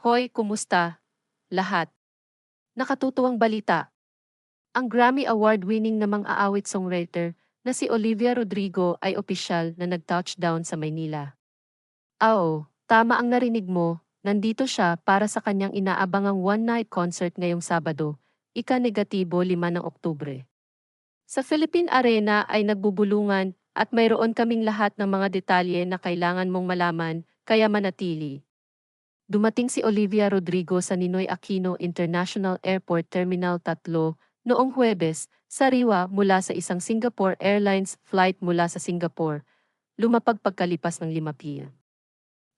Hoy, kumusta? Lahat. Nakatutuwang balita. Ang Grammy Award-winning na mang-aawit songwriter na si Olivia Rodrigo ay opisyal na nag-touchdown sa Maynila. Ah, Oo, tama ang narinig mo, nandito siya para sa kanyang inaabangang one-night concert ngayong Sabado, ika-negatibo 5 ng Oktubre. Sa Philippine Arena ay nagbubulungan at mayroon kaming lahat ng mga detalye na kailangan mong malaman, kaya manatili. Dumating si Olivia Rodrigo sa Ninoy Aquino International Airport Terminal 3 noong Huwebes, sariwa mula sa isang Singapore Airlines flight mula sa Singapore, lumapag pagkalipas ng 5 p.m.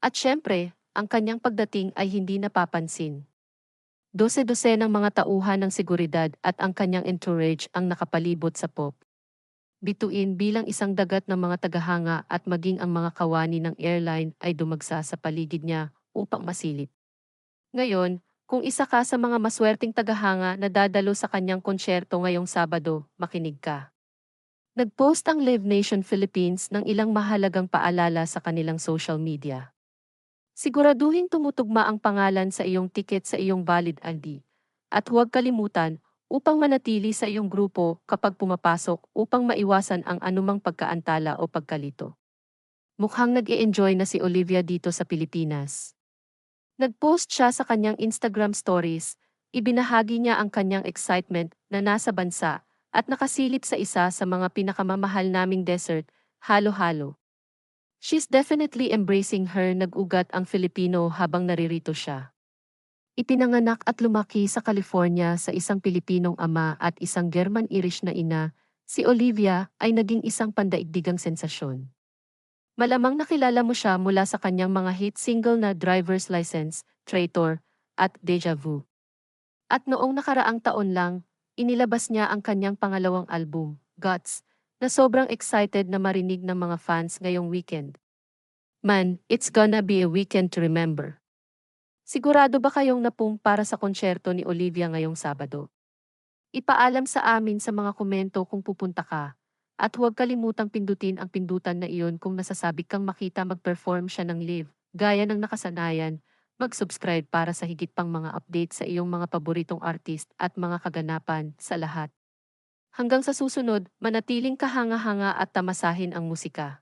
At syempre, ang kanyang pagdating ay hindi napapansin. Dose-dose ng mga tauhan ng seguridad at ang kanyang entourage ang nakapalibot sa pop. Bituin bilang isang dagat ng mga tagahanga at maging ang mga kawani ng airline ay dumagsa sa paligid niya upang masilip. Ngayon, kung isa ka sa mga maswerteng tagahanga na dadalo sa kanyang konsyerto ngayong Sabado, makinig ka. Nag-post ang Live Nation Philippines ng ilang mahalagang paalala sa kanilang social media. Siguraduhin tumutugma ang pangalan sa iyong ticket sa iyong valid ID. At huwag kalimutan, upang manatili sa iyong grupo kapag pumapasok upang maiwasan ang anumang pagkaantala o pagkalito. Mukhang nag enjoy na si Olivia dito sa Pilipinas. Nag-post siya sa kanyang Instagram stories, ibinahagi niya ang kanyang excitement na nasa bansa at nakasilip sa isa sa mga pinakamamahal naming desert, halo-halo. She's definitely embracing her nag-ugat ang Filipino habang naririto siya. Ipinanganak at lumaki sa California sa isang Pilipinong ama at isang German-Irish na ina, si Olivia ay naging isang pandaigdigang sensasyon. Malamang nakilala mo siya mula sa kanyang mga hit single na Driver's License, Traitor, at Deja Vu. At noong nakaraang taon lang, inilabas niya ang kanyang pangalawang album, Guts, na sobrang excited na marinig ng mga fans ngayong weekend. Man, it's gonna be a weekend to remember. Sigurado ba kayong napung para sa konsyerto ni Olivia ngayong Sabado? Ipaalam sa amin sa mga komento kung pupunta ka at huwag kalimutang pindutin ang pindutan na iyon kung nasasabi kang makita mag-perform siya ng live. Gaya ng nakasanayan, mag-subscribe para sa higit pang mga update sa iyong mga paboritong artist at mga kaganapan sa lahat. Hanggang sa susunod, manatiling kahanga-hanga at tamasahin ang musika.